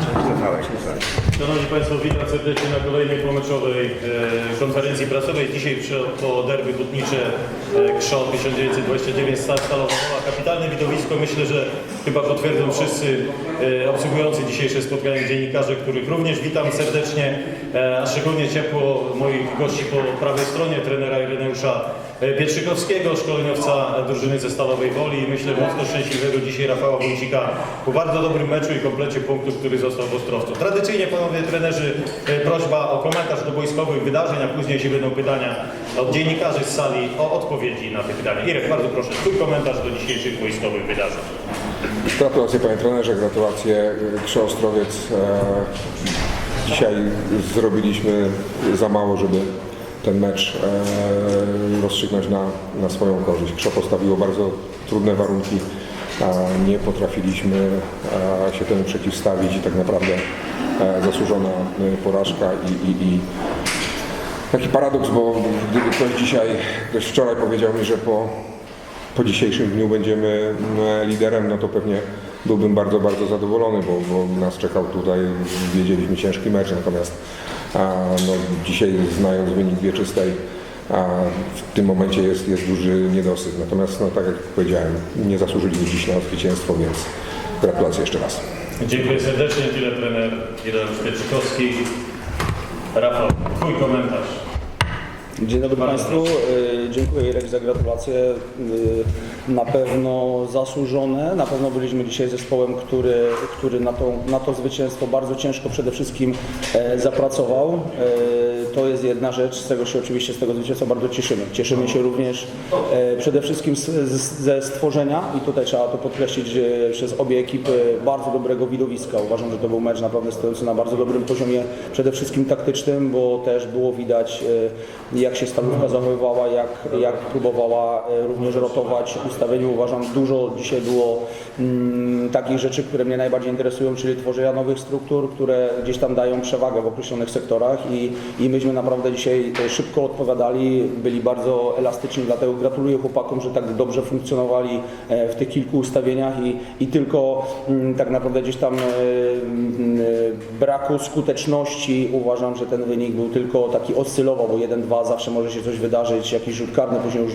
Thank you. Szanowni Państwo, witam serdecznie na kolejnej pomeczowej e, konferencji prasowej. Dzisiaj po derby hutnicze Krzon 1929 Stal Stalowa. Kapitalne widowisko. Myślę, że chyba potwierdzą wszyscy e, obsługujący dzisiejsze spotkanie dziennikarze, których również witam serdecznie, e, a szczególnie ciepło moich gości po prawej stronie, trenera Ireneusza Pietrzykowskiego, szkoleniowca drużyny ze Stalowej Woli i myślę mocno szczęśliwego dzisiaj Rafała Wójcika po bardzo dobrym meczu i komplecie punktów, który został w Ostrowcu. Tradycyjnie panowie trenerzy e, prośba o komentarz do wojskowych wydarzeń, a później jeśli będą pytania od dziennikarzy z sali o odpowiedzi na te pytania. Irek, bardzo proszę, twój komentarz do dzisiejszych wojskowych wydarzeń. Gratulacje panie trenerze, gratulacje Krze Ostrowiec. E, Dzisiaj zrobiliśmy za mało, żeby ten mecz e, rozstrzygnąć na, na swoją korzyść. Krze postawiło bardzo trudne warunki, nie potrafiliśmy e, się temu przeciwstawić i tak naprawdę e, zasłużona e, porażka i, i, i taki paradoks, bo gdyby ktoś dzisiaj, ktoś wczoraj powiedział mi, że po po dzisiejszym dniu będziemy liderem, no to pewnie byłbym bardzo, bardzo zadowolony, bo, bo nas czekał tutaj, wiedzieliśmy, ciężki mecz, natomiast a, no, dzisiaj znając wynik wieczystej, a w tym momencie jest, jest duży niedosyt. Natomiast, no, tak jak powiedziałem, nie zasłużyliśmy dziś na zwycięstwo, więc gratulacje jeszcze raz. Dziękuję serdecznie, tyle trener Ireusz Pietrzykowski. Rafał, twój komentarz. Dzień dobry Bardzo Państwu. Y, Dziękuję Irek za gratulacje. Na pewno zasłużone. Na pewno byliśmy dzisiaj zespołem, który, który na, to, na to zwycięstwo bardzo ciężko przede wszystkim e, zapracował. E, To jest jedna rzecz, z tego się oczywiście z tego zwycięstwa bardzo cieszymy. Cieszymy się również e, przede wszystkim z, z, ze stworzenia i tutaj trzeba to podkreślić że przez obie ekipy bardzo dobrego widowiska. Uważam, że to był mecz naprawdę stojący na bardzo dobrym poziomie, przede wszystkim taktycznym, bo też było widać e, jak się stalówka zachowywała, jak, jak próbowała e, również rotować w ustawieniu. Uważam, dużo dzisiaj było mm, takich rzeczy, które mnie najbardziej interesują, czyli tworzenia nowych struktur, które gdzieś tam dają przewagę w określonych sektorach i, i myśmy naprawdę dzisiaj e, szybko odpowiadali, byli bardzo elastyczni, dlatego gratuluję chłopakom, że tak dobrze funkcjonowali e, w tych kilku ustawieniach i, i tylko mm, tak naprawdę gdzieś tam e, mm, braku skuteczności uważam, że ten wynik był tylko taki oscylował, bo 1-2 zawsze może się coś wydarzyć, jakiś rzut karny, później już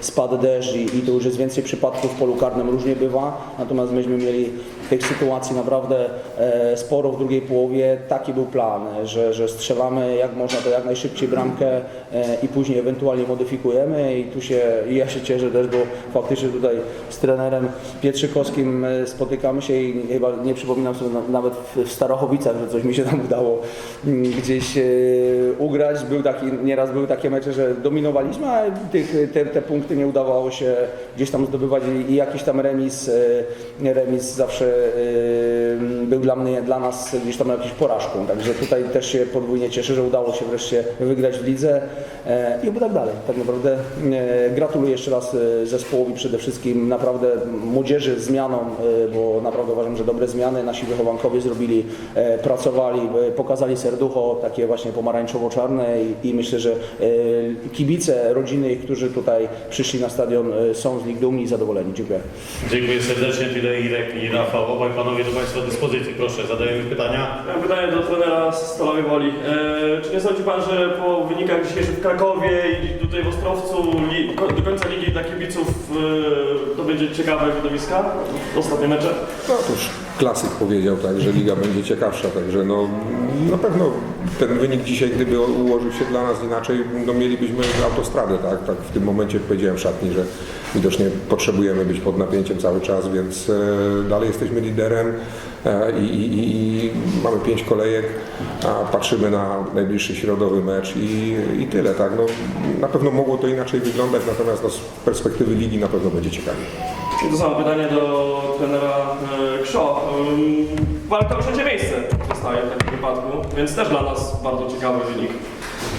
spadł deszcz i, i to już jest więcej przypadków w polu karnym, różnie bywa, natomiast myśmy mieli tych sytuacji naprawdę e, sporo w drugiej połowie. Taki był plan, że, że strzelamy jak można to jak najszybciej bramkę e, i później ewentualnie modyfikujemy i tu się, i ja się cieszę też, bo faktycznie tutaj z trenerem Pietrzykowskim e, spotykamy się i chyba nie przypominam sobie na, nawet w, Starochowicach, że coś mi się tam udało mm, gdzieś ugrać. Był taki, nieraz były takie mecze, że dominowaliśmy, a tych, te, te punkty nie udawało się gdzieś tam zdobywać i, jakiś tam remis, remis zawsze był dla mnie, dla nas gdzieś tam jakąś porażką. Także tutaj też się podwójnie cieszę, że udało się wreszcie wygrać w lidze e, i oby tak dalej. Tak naprawdę e, gratuluję jeszcze raz zespołowi przede wszystkim, naprawdę młodzieży zmianom, bo naprawdę uważam, że dobre zmiany nasi wychowankowie zrobili, pracowali, pokazali serducho takie właśnie pomarańczowo-czarne i, myślę, że kibice, rodziny, którzy tutaj przyszli na stadion są z nich dumni i zadowoleni. Dziękuję. Dziękuję serdecznie, tyle Irek i Rafał. Obaj panowie do Państwa dyspozycji. Proszę, zadajemy pytania. Mam pytanie do trenera z Stalowej Woli. E, czy nie sądzi Pan, że po wynikach dzisiejszych w Krakowie i tutaj w Ostrowcu li, ko- do końca ligi dla kibiców e, to będzie ciekawe widowiska? Ostatnie mecze? No cóż, klasyk powiedział tak, że liga będzie ciekawsza, także no na pewno ten wynik dzisiaj, gdyby ułożył się dla nas inaczej, no mielibyśmy autostradę, tak? tak w tym momencie powiedziałem w szatni, że widocznie potrzebujemy być pod napięciem cały czas, więc e, dalej jesteśmy liderem e, i, i, i mamy pięć kolejek, patrzymy na najbliższy środowy mecz i, i tyle, tak? No, na pewno mogło to inaczej wyglądać, natomiast no, z perspektywy ligi na pewno będzie ciekawie. To samo pytanie do trenera e, Krzo. Walka o trzecie miejsce zostaje w takim wypadku, więc też dla nas bardzo ciekawy wynik.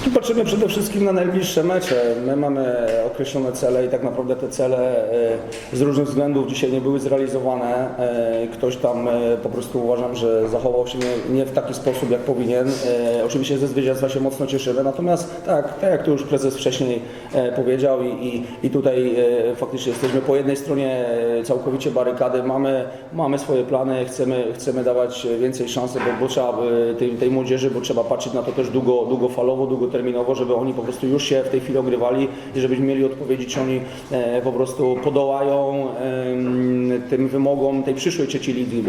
Tu patrzymy przede wszystkim na najbliższe mecze. My mamy określone cele i tak naprawdę te cele e, z różnych względów dzisiaj nie były zrealizowane. E, Ktoś tam e, po prostu uważam, że zachował się nie, w taki sposób, jak powinien. Oczywiście ze zwycięstwa się mocno cieszymy, natomiast tak, tak jak tu już prezes wcześniej powiedział i, i, i tutaj faktycznie jesteśmy po jednej stronie całkowicie barykady, mamy, mamy swoje plany, chcemy, chcemy dawać więcej szansy, bo, bo trzeba tej, tej młodzieży, bo trzeba patrzeć na to też długo, długofalowo, długoterminowo, żeby oni po prostu już się w tej chwili ogrywali i żebyśmy mieli odpowiedzi, czy oni e, po prostu podołają tym wymogom tej przyszłej trzeciej ligi,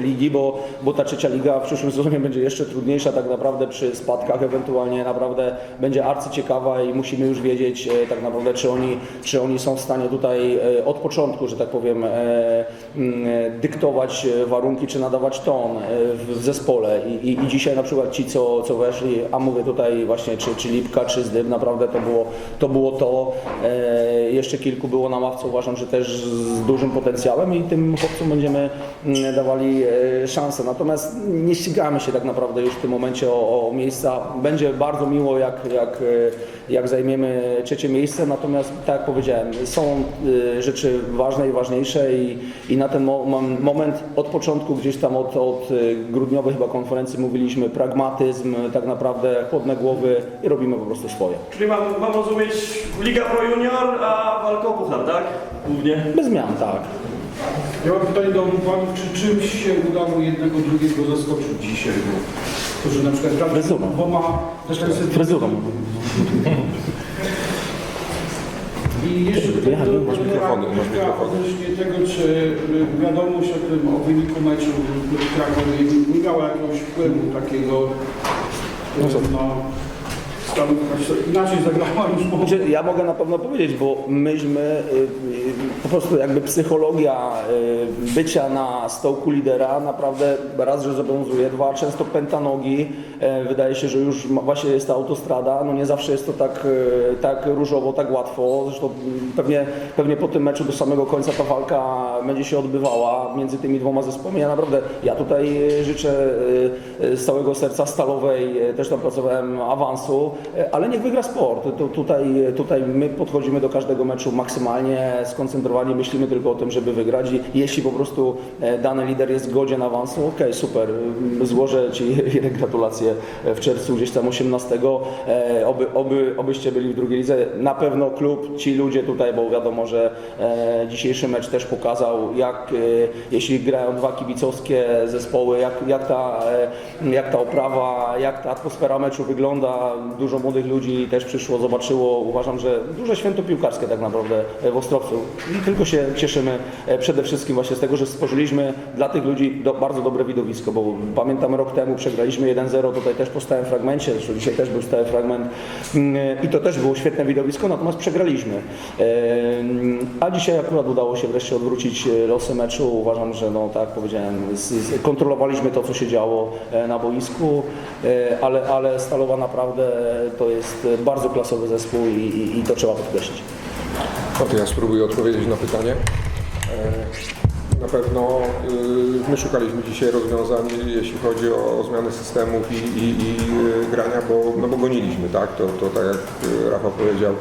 ligi bo, bo ta trzecia liga w przyszłym sezonie będzie jeszcze trudniejsza. Tak naprawdę przy spadkach ewentualnie naprawdę będzie arcyciekawa i musimy już wiedzieć e, tak naprawdę, czy oni, czy oni są w stanie tutaj e, od początku, że tak powiem, dyktować warunki, czy nadawać ton w zespole. I, i, i dzisiaj na przykład ci, co, co weszli, a mówię tutaj właśnie, czy, czy Lipka, czy Zdyb, naprawdę to było to. Było to. E, jeszcze kilku było na ławce, uważam, że też z dużym potencjałem i tym chłopcom będziemy mm, dawali e, szansę. Natomiast nie ścigamy się tak naprawdę już w tym momencie o, o miejsca. Będzie bardzo miło, jak, jak, e, jak zajmiemy trzecie miejsce, natomiast tak jak powiedziałem, są e, rzeczy ważne i ważniejsze i, i na ten mo mom- moment od początku, gdzieś tam od, od grudniowej chyba konferencji mówiliśmy pragmatyzm, tak naprawdę chłodne głowy i robimy po prostu swoje. Czyli mam, mam rozumieć Liga Pro Junior, a walka o puchar, tak? Głównie. Bez zmian, tak. Ja mam pytanie do panów, czy czymś się udało jednego drugiego zaskoczyć dzisiaj? Bo, którzy na przykład grali Fryzurą. dwoma defensywnymi... Fryzurą. I jeszcze pytanie do masz mikrofony, masz mikrofony. odnośnie tego, czy y, wiadomość o tym, o wyniku meczu w Krakowie nie miała jakiegoś wpływu takiego no, na stan, inaczej zagrała niż mogła. Znaczy, Ja mogę na pewno powiedzieć, bo myśmy y, y, po prostu jakby psychologia y, bycia na stołku lidera naprawdę raz, że zobowiązuje, dwa, często pęta nogi. E, Wydaje się, że już właśnie jest ta autostrada. No nie zawsze jest to tak, tak różowo, tak łatwo. Zresztą y, pewnie, pewnie po tym meczu do samego końca ta walka będzie się odbywała między tymi dwoma zespołami. Ja naprawdę, ja tutaj życzę z całego serca Stalowej, też tam pracowałem awansu, ale niech wygra sport. To, tutaj, tutaj my podchodzimy do każdego meczu maksymalnie skoncentrowani, myślimy tylko o tym, żeby wygrać i jeśli po prostu e, dany lider jest godzien awansu, okej, super, y, złożę Ci gratulacje w czerwcu gdzieś tam 18, e, oby, oby, obyście byli w drugiej lidze. Na pewno klub, ci ludzie tutaj, bo wiadomo, że e, dzisiejszy mecz też pokazał, jak e, jeśli grają dwa kibicowskie zespoły, jak, jak, ta, e, jak ta oprawa, jak ta atmosfera meczu wygląda. Dużo młodych ludzi też przyszło, zobaczyło. Uważam, że duże święto piłkarskie tak naprawdę w Ostrowcu. I tylko się cieszymy e, przede wszystkim właśnie z tego, że stworzyliśmy dla tych ludzi do, bardzo dobre widowisko, bo pamiętam rok temu przegraliśmy 1-0, tutaj też po stałym fragmencie, zresztą dzisiaj też był stały fragment Mm, i to też było świetne widowisko, natomiast przegraliśmy. Em, A dzisiaj akurat udało się wreszcie odwrócić e, losy meczu. Uważam, że no, tak jak powiedziałem, kontrolowaliśmy to, co się działo e, na boisku, e, ale, ale Stalowa naprawdę to jest bardzo klasowy zespół i, i, i to trzeba podkreślić. No to ja spróbuję odpowiedzieć na pytanie. E, Na pewno y, my szukaliśmy dzisiaj rozwiązań, jeśli chodzi o, zmiany systemów i, i, i y, grania, bo, no bo goniliśmy, tak? To, to tak jak y, Rafał powiedział,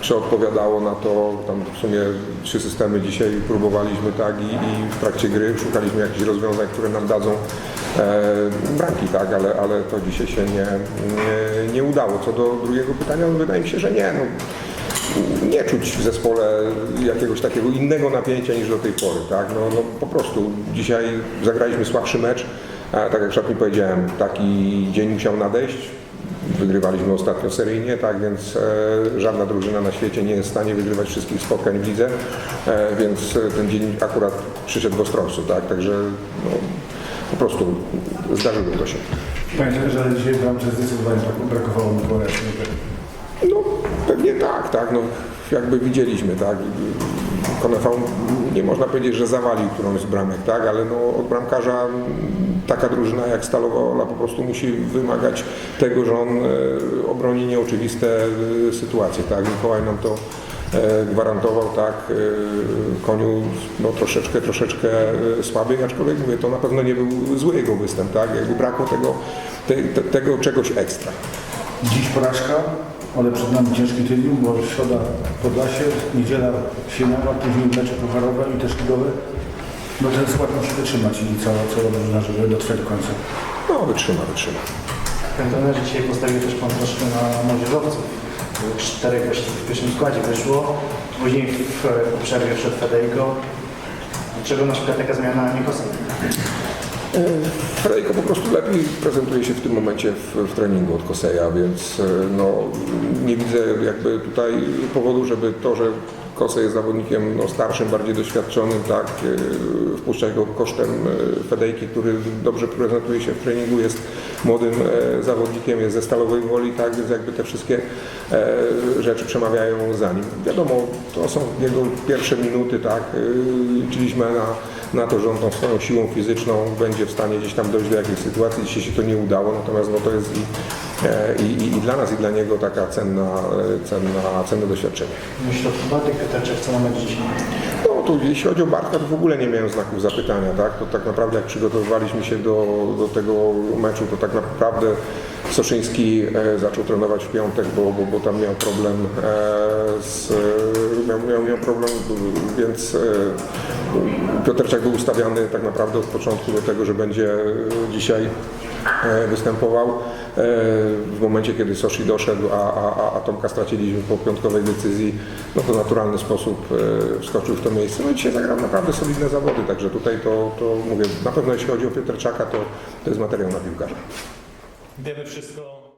czy odpowiadało na to, tam w sumie trzy systemy dzisiaj próbowaliśmy, tak? I, i w trakcie gry szukaliśmy jakichś rozwiązań, które nam dadzą e, bramki, tak? Ale, ale to dzisiaj się nie, nie, nie udało. Co do drugiego pytania, no wydaje mi się, że nie. No, nie czuć w zespole jakiegoś takiego innego napięcia niż do tej pory. Tak? No, no, po prostu dzisiaj zagraliśmy słabszy mecz, a tak jak szatni powiedziałem, taki dzień musiał nadejść. Wygrywaliśmy ostatnio seryjnie, tak więc e, żadna drużyna na świecie nie jest w stanie wygrywać wszystkich spotkań w lidze, e, więc ten dzień akurat przyszedł w Ostrowcu, tak? także no, po prostu zdarzyło to się. Panie że dzisiaj Wam zdecydowanie brak- brakowało Mikołaja. No pewnie tak, tak. No, jakby widzieliśmy, tak. Konefał nie można powiedzieć, że zawalił którąś z bramek, tak, ale no, od bramkarza taka drużyna jak Stalowa Wola po prostu musi wymagać tego, że on e, obroni nieoczywiste e, sytuacje, tak. Mikołaj nam to gwarantował, tak, e, koniu no, troszeczkę, troszeczkę e, słaby, aczkolwiek mówię, to na pewno nie był zły jego występ, tak, jakby brakło tego, te, te, tego czegoś ekstra. Dziś porażka, ale przed nami ciężki tydzień, bo środa Podlasie, niedziela Sieniawa, później mecze pucharowe i też ligowe. No ten skład musi wytrzymać i cała, cała drużyna, żeby dotrwać do końca. No, wytrzyma, wytrzyma. Panie trenerze, dzisiaj postawił też Pan troszkę na młodzieżowców. Czterech gości w pierwszym składzie wyszło, później w, w przerwie wszedł Federico. Dlaczego na przykład taka zmiana nie kosa? Frejko po prostu lepiej prezentuje się w tym momencie w, w treningu od Koseja, więc e, no, nie widzę jakby tutaj powodu, żeby to, że Kosej jest zawodnikiem no, starszym, bardziej doświadczonym, tak, e, wpuszczać go kosztem e, Fedejki, który dobrze prezentuje się w treningu, jest młodym e, zawodnikiem, jest ze Stalowej Woli, tak, więc jakby te wszystkie rzeczy przemawiają za nim. Wiadomo, to są jego pierwsze minuty, tak, liczyliśmy na na to, że on tą swoją siłą fizyczną będzie w stanie gdzieś tam dojść do jakiejś sytuacji. Dzisiaj się to nie udało, natomiast no to jest i, i, i, i dla nas, i dla niego taka cenna, e, cenna, cenne doświadczenie. Myślę, że Bartek Piotreczek, co na mecz dzisiaj? No to jeśli chodzi o Bartka, to w ogóle nie miałem znaków zapytania, tak? To tak naprawdę jak przygotowywaliśmy się do, do tego meczu, to tak naprawdę Soszyński e, zaczął trenować w piątek, bo, bo, bo tam miał problem e, z, e, miał, miał, miał problem, więc e, Piotrczak był ustawiany tak naprawdę od początku do tego, że będzie e, dzisiaj e, występował. E, W momencie, kiedy Soshi doszedł, a, a, a- Tomka straciliśmy po piątkowej decyzji, no to w naturalny sposób e, wskoczył w to miejsce. No i dzisiaj zagrał naprawdę solidne zawody, także tutaj to, to mówię, na pewno jeśli chodzi o Piotrczaka, to, to jest materiał na piłkarza. Wiemy wszystko